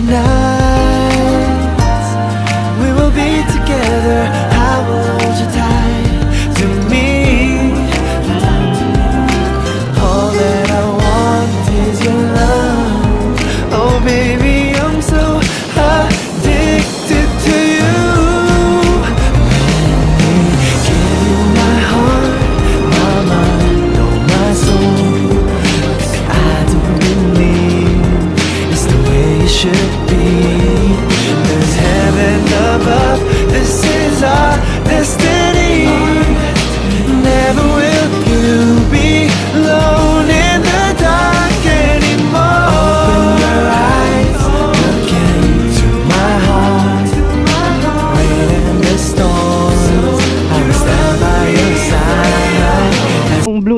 the night.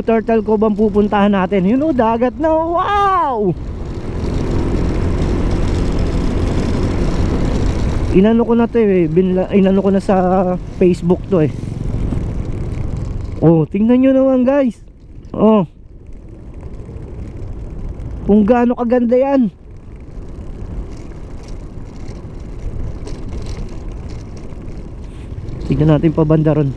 Blue Turtle Cove ang pupuntahan natin. Yun o, dagat na. Wow! Inano ko na to eh. Binla, inano ko na sa Facebook to eh. Oh, tingnan nyo naman guys. Oh. Kung gaano kaganda yan. Tignan natin pa banda ron.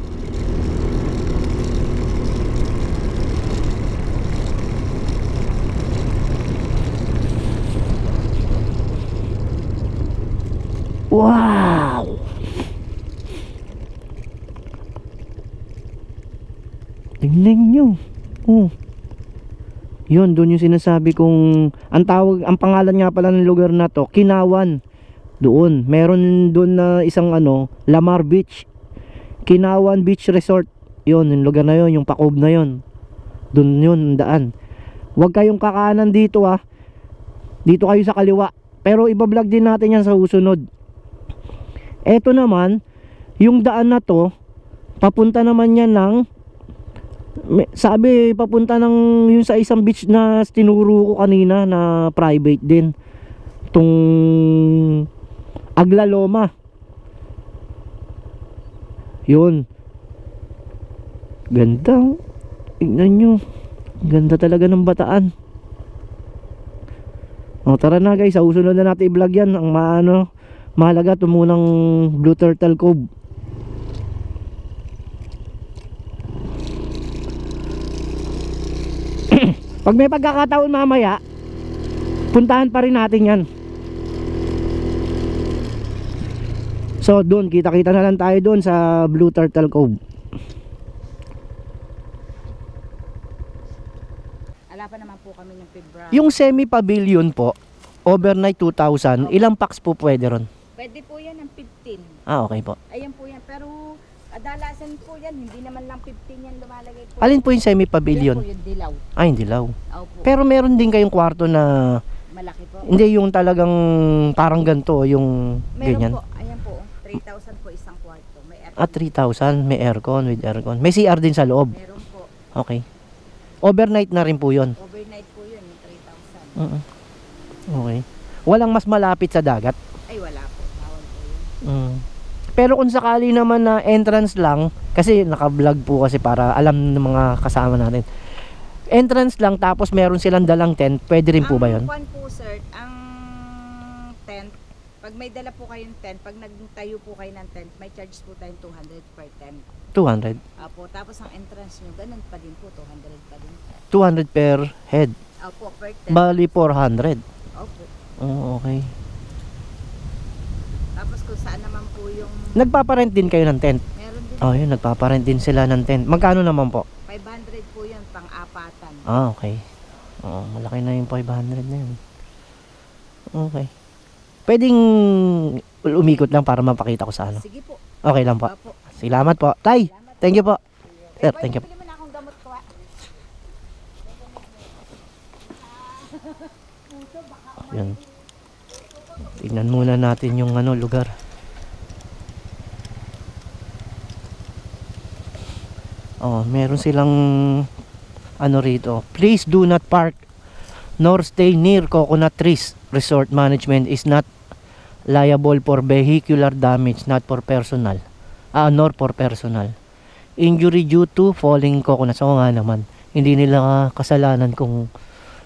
Wow! Tingnan nyo. Oh. Yun, doon yung sinasabi kong ang tawag, ang pangalan nga pala ng lugar na to, Kinawan. Doon, meron doon na isang ano, Lamar Beach. Kinawan Beach Resort. Yun, yung lugar na yun, yung pakob na yun. Doon yun, ang daan. Huwag kayong kakanan dito ah. Dito kayo sa kaliwa. Pero ibablog din natin yan sa susunod. Eto naman, yung daan na to, papunta naman yan ng sabi papunta ng yung sa isang beach na tinuro ko kanina na private din. Tung Aglaloma. Yun. Ganda. Tingnan nyo. Ganda talaga ng bataan. O tara na guys, sa usunod na natin i-vlog yan. Ang maano, mahalaga tumunang Blue Turtle Cove. Pag may pagkakataon mamaya, puntahan pa rin natin yan. So doon, kita-kita na lang tayo doon sa Blue Turtle Cove. Ala pa naman po kami ng February. Yung semi-pavilion po, overnight 2,000, ilang packs po pwede ron? Pwede po yan ng 15. Ah, okay po. Ayan po yan. Pero kadalasan po yan, hindi naman lang 15 yan lumalagay po. Alin po yung Yan semi-pavilion? po yung dilaw. Ay, hindi law. Opo. Pero meron din kayong kwarto na, Malaki po. hindi yung talagang parang ganito, yung Meron ganyan. po. Ayan po. 3,000 po isang kwarto. May aircon. Ah, 3,000, may aircon, with aircon. May CR din sa loob. Meron po. Okay. Overnight na rin po yun. Overnight po yun, yung 3,000. Mm-mm. Okay. Walang mas malapit sa dagat. Ay, wala po. Bawal po yun. Mm. Pero kung sakali naman na entrance lang, kasi naka-vlog po kasi para alam ng mga kasama natin. Entrance lang tapos meron silang dalang tent, pwede rin po ba yun? Ang kwan po, sir, ang tent, pag may dala po kayong tent, pag nagtayo po kayo ng tent, may charge po tayong 200 per tent. 200. Apo, tapos ang entrance nyo, ganun pa din po, 200 pa din. 200 per head. Opo, per tent. Bali 400. Opo. Oh, okay. Kung saan naman po yung, Nagpaparent din kayo ng tent. meron din, Oh, yun, nagpaparent din sila ng tent. Magkano naman po? 500 po yun, pang-apatan. Ah, okay. Oo, malaki na yung 500 na yun. Okay. Pwedeng umikot lang para mapakita ko sa ano. Sige po. Okay lang po. Opo. Salamat po. Tay, Salamat. thank you po. Sir, boy, thank you. ko, ah. Yan. Tignan muna natin yung ano lugar. Oh, meron silang ano rito. Please do not park nor stay near coconut trees. Resort management is not liable for vehicular damage, not for personal. Ah, nor for personal. Injury due to falling coconuts. Oo nga naman. Hindi nila kasalanan kung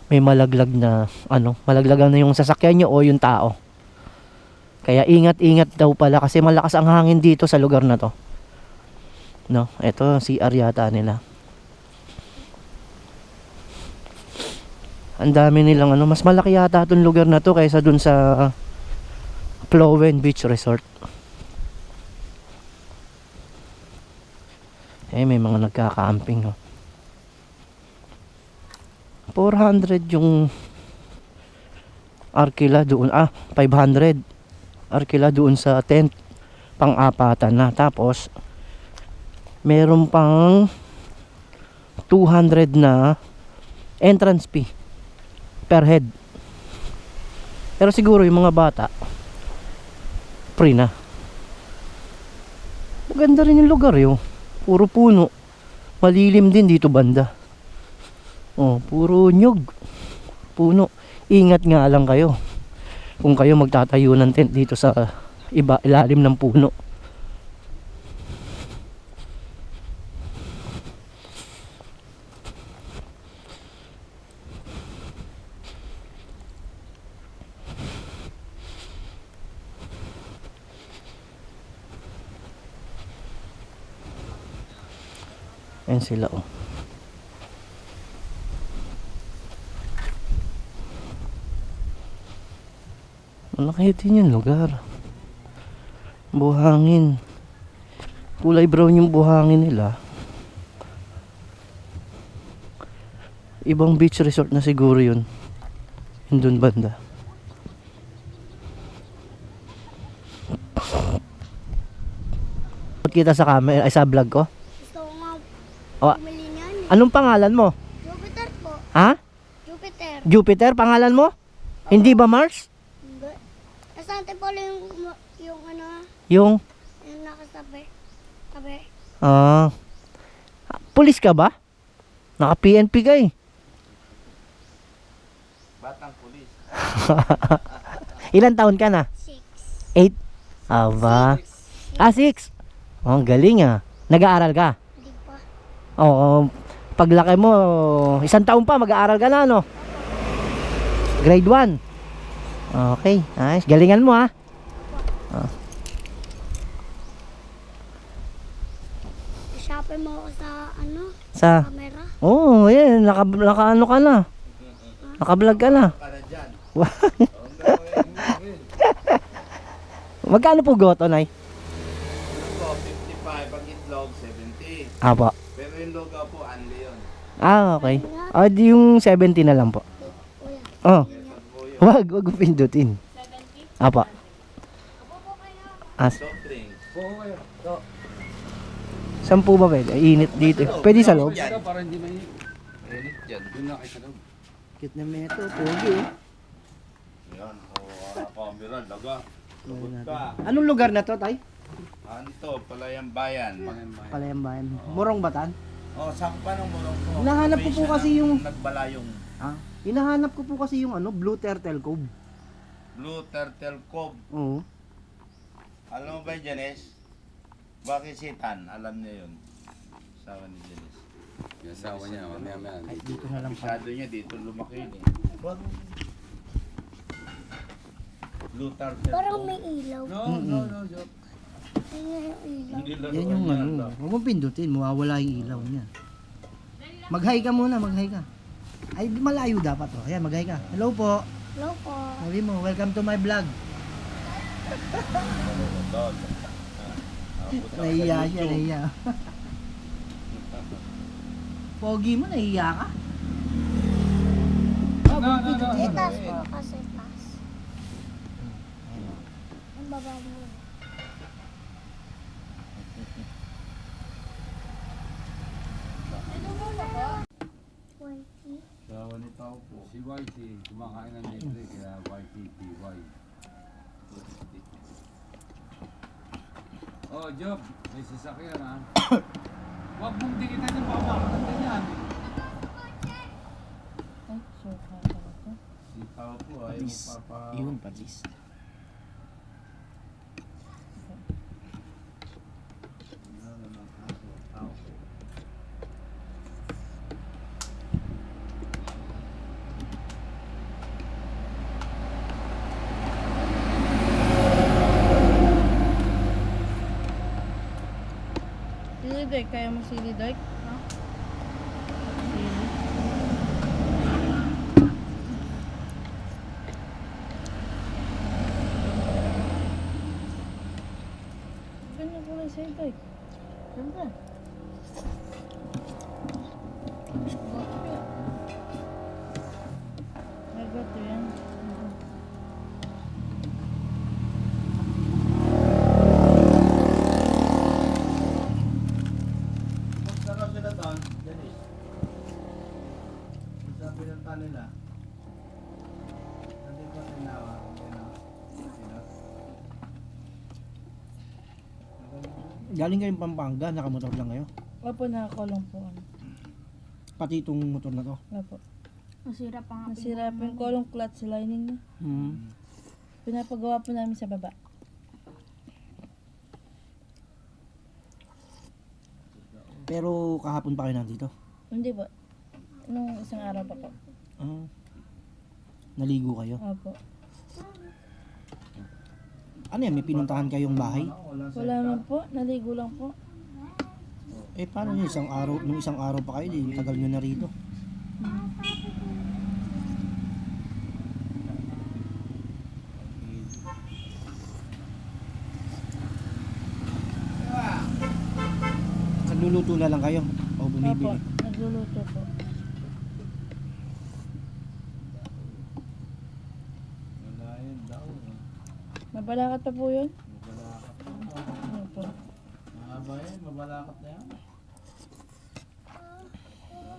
may malaglag na ano, malaglagan na yung sasakyan nyo o yung tao. Kaya ingat-ingat daw pala kasi malakas ang hangin dito sa lugar na to. No, ito si yata nila. Ang dami nilang ano, mas malaki yata itong lugar na to kaysa dun sa Plowen Beach Resort. Eh, may mga nagkaka-camping, no. 400 yung Arkila doon. Ah, 500. Arkila doon sa tent. Pang-apatan na. Tapos, meron pang 200 na entrance fee per head. Pero siguro yung mga bata, free na. Maganda rin yung lugar yun. Puro puno. Malilim din dito banda. Oh, puro nyog. Puno. Ingat nga lang kayo. Kung kayo magtatayo ng tent dito sa iba ilalim ng puno. Ayan sila oh. Malaki din yung lugar. Buhangin. Kulay brown yung buhangin nila. Ibang beach resort na siguro yun. Yun dun banda. kita sa camera, ay sa vlog ko. Gusto ko nga Oh. bumili niyan eh. Anong pangalan mo? Jupiter po. Ha? Jupiter. Jupiter pangalan mo? Hindi ba Mars? Po yung, yung ano, Yung yung nakasabi. Sabi. ah Pulis ka ba? Naka PNP ka eh. Batang pulis. Ilan taon ka na? Six. 8? Aba. Ah, 6. Oh, ang galing ah. Nag-aaral ka? Hindi pa. Oo. Paglaki mo, isang taon pa mag-aaral ka na, no? Grade 1. Okay, nice. Galingan mo, ha? Shopping mo ako sa ano, Sa, camera. oh, yan. Naka, naka ano ka na. Naka-vlog ka na. Para dyan. Magkano po goto, Nay? Ano po, 55 pag itlog, 70. Apo. Pero yung lugaw po, anli yun. Ah, okay. Ah, di yung 70 na lang po. Oh. wag, wag mo pindutin. Apo. As, Soft drinks. saan po ba pwede? Ay, Init dito. Pwede sa loob? Para hindi may Init yan. yun na kayo sa loob. Cute na meto, pogi oh. Yan. O, camera, laga. Lagot ka. Anong lugar na to, Tay? Ano to, palayang bayan. Palayambayan. Morong Batan? O, sakpa ng murong ko. Hinahanap ko po May kasi yung- ng Nagbalayong. Ah, hinahanap ko po kasi yung ano, Blue Turtle Cove. Blue Turtle Cove. Oo. Alam mo ba yung Janice? Bakit sitan? Alam niya yun. Sawa ni Janice. Yung asawa niya, mamaya maya. Ay, dito na lang pa. Masyado niya dito lumaki yun eh. Blue Turtle Parang Cove. may ilaw. No, no, no, joke. Yung ilaw. Hindi Yan yung ano, huwag mong pindutin, mawawala yung ilaw niya. Mag-hi ka muna, mag-hi ka. Ay, malayo dapat to. Ayan, mag-hi ka. Hello po. Hello po. Sabi mo, welcome to my vlog. Nahiya siya, nahiya. Pogi mo, nahiya ka? No, no, no. Itas po kasi tas. Ang baba mo. Tao po. Si YT, kumakain ng libre, kaya YTTY. Oh, Job, may sasakyan ha. Huwag mong dikitan yung baka makakanta yan. Si Tao po ay magpapa... Yun, patis. Tao po. Doy, kaya mo sili, Doy? Ha? Sili. Ganyan ko lang sa'yo, Doy. Ganda. Pinunta nila. Hindi ko tinawa. Ano? Sino? Galing kayong Pampanga, nakamotor lang kayo. Opo, nakakulong po kami. Pati itong motor na to. Opo. Nasira pa nga. Nasira po yung kolong clutch lining niya. Hmm. Pinapagawa po namin sa baba. Pero kahapon pa kayo nandito. Hindi po. Nung isang araw pa po. Ah. Naligo kayo. Opo. Ano yan, may pinuntahan kayong bahay? Wala man po. Naligo lang po. Eh paano yun, isang araw, nung isang araw pa kayo, di tagal nyo na rito. Nagluluto na lang kayo o Opo. bumibili? Nagluluto po. Wala yun daw. Mabalakat pa po yun? Mabalakat. Opo. Mahaba yan, mabalakat na yan.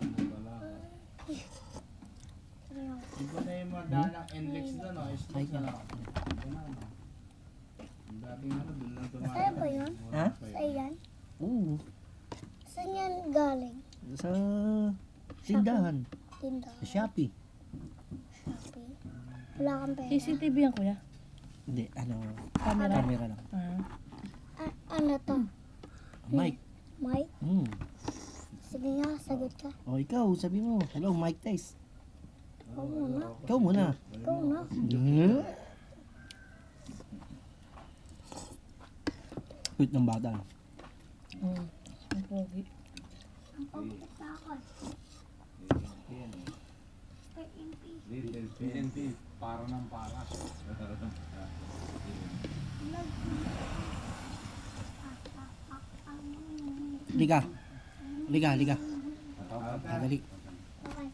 Mabalakat. Iba na yung mga dalang NLEX doon, no? Istos na lang. Na, no? Ang dating ano, doon lang tumakas. Sa'yo ba yun? Ha? Sa'yo yan? Oo. Saan yan galing? Sa sindahan, Tinda. sa Shopee. Shopee. Wala kang pera. CCTV yan kuya. Hindi, ano, Camera. camera lang. Ah. A- ano to? Mike. Mike? Hmm. Sige nga, sagot ka. O ikaw, sabi mo, hello Mike Tice. Ikaw muna. Ikaw muna. Ikaw na. Hmm. Cute ng bata. Hmm. Ang pogi. Little pin. PNP, para ng para. Liga. Liga, liga. Ah, dali. Okay.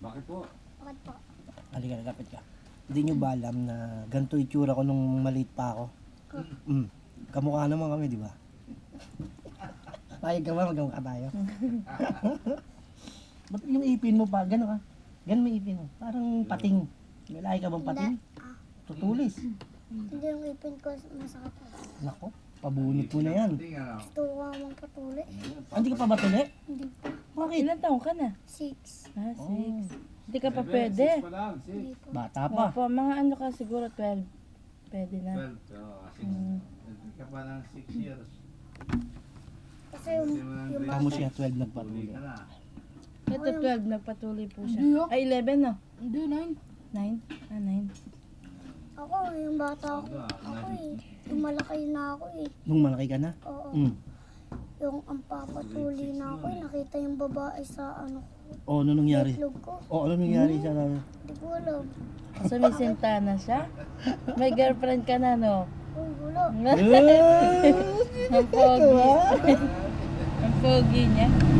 Bakit po? Bakit po? Halika, lapit ka. Hindi nyo ba alam na ganito itsura ko nung maliit pa ako? Mm. Kamukha naman kami, di ba? Payag ka ba? Magkamukha tayo. Ba't yung ipin mo pa? Gano'n ka? Gano'n may ipin mo? Parang pating. May lahi ka bang pating? Tutulis. Hindi yung ipin ko masakit. Nako, pabunot mo na yan. Gusto ko nga magpatuli. Ah, Hindi ka pa batuli? Hindi pa. Bakit? Ilan taong ka na? Six. Ah, Oh, six. Hindi ka pa pwede. six pa lang, six. Hindi pa. bata pa. Opo, mga ano ka siguro 12. Pwede na. 12. Oh, six. Mm. Naging ka pa ng 6 years. Kasi yung, yung Kamo siya 12 Uli nagpatuloy. ka na. Ito 12, nagpatuloy po siya. Hindi, Ay, 11 no? hindi nine. 9? Ah, 9. Ako, yung bata ako. Ako, eh. Yung malaki na ako eh. Nung malaki ka na? Oo. Mm. Yung ang papatuli na ako eh. Nakita yung babae sa ano ko. O, ano nangyari? Itlog ko. O, ano nangyari sa... Hindi ko alam. Sumisinta na siya? May girlfriend ka na, no? Uy, wala. Ang pogi. Ang pogi niya.